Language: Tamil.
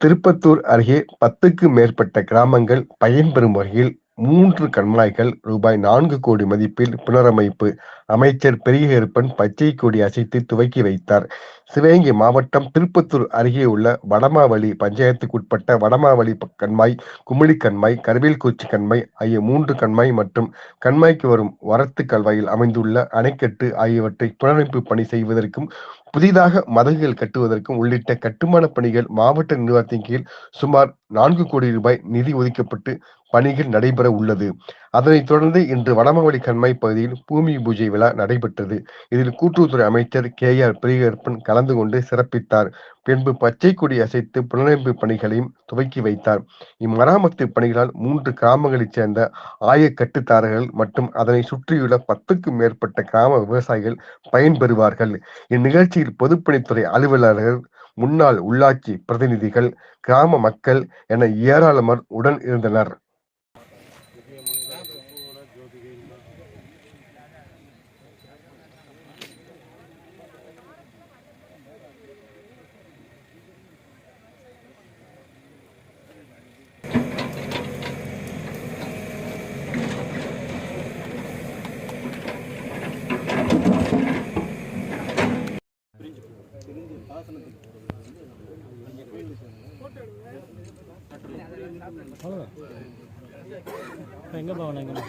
திருப்பத்தூர் அருகே பத்துக்கு மேற்பட்ட கிராமங்கள் பயன்பெறும் வகையில் மூன்று கண்மாய்கள் ரூபாய் நான்கு கோடி மதிப்பில் புனரமைப்பு. அமைச்சர் பெரியகருப்பன் பச்சை கொடி அசைத்து துவக்கி வைத்தார். சிவகங்கை மாவட்டம் திருப்பத்தூர் அருகே உள்ள வடமாவளி பஞ்சாயத்துக்குட்பட்ட வடமாவளி கண்மாய் குமிழி கண்மாய் கருவேல்கூச்சி கண்மாய் ஆகிய மூன்று கண்மாய் மற்றும் கண்மாய்க்கு வரும் வரத்து கல்வாயில் அமைந்துள்ள அணைக்கட்டு ஆகியவற்றை புனரமைப்பு பணி செய்வதற்கும் புதிதாக மதகுகள் கட்டுவதற்கும் உள்ளிட்ட கட்டுமான பணிகள் மாவட்ட நிர்வாகத்தின் கீழ் சுமார் நான்கு கோடி ரூபாய் நிதி ஒதுக்கப்பட்டு பணிகள் நடைபெற உள்ளது. அதனைத் தொடர்ந்து இன்று வடமவழி கண்மாய் பகுதியில் பூமி பூஜை விழா நடைபெற்றது. இதில் கூட்டுறவுத்துறை அமைச்சர் கே ஆர் பிரியகற்பன் கலந்து கொண்டு சிறப்பித்தார். பின்பு பச்சை கொடி அசைத்து புனரமைப்பு பணிகளையும் துவக்கி வைத்தார். இம்மராமத்து பணிகளால் மூன்று கிராமங்களைச் சேர்ந்த ஆயக்கட்டுத்தாரர்கள் மற்றும் அதனை சுற்றியுள்ள பத்துக்கும் மேற்பட்ட கிராம விவசாயிகள் பயன்பெறுவார்கள். இந்நிகழ்ச்சியில் பொதுப்பணித்துறை அலுவலர்கள் முன்னாள் உள்ளாட்சி பிரதிநிதிகள் கிராம மக்கள் என ஏராளமார் உடன் இருந்தனர். Birinci. Birinci. Daha sınıf. எங்கே போகணும் எங்கே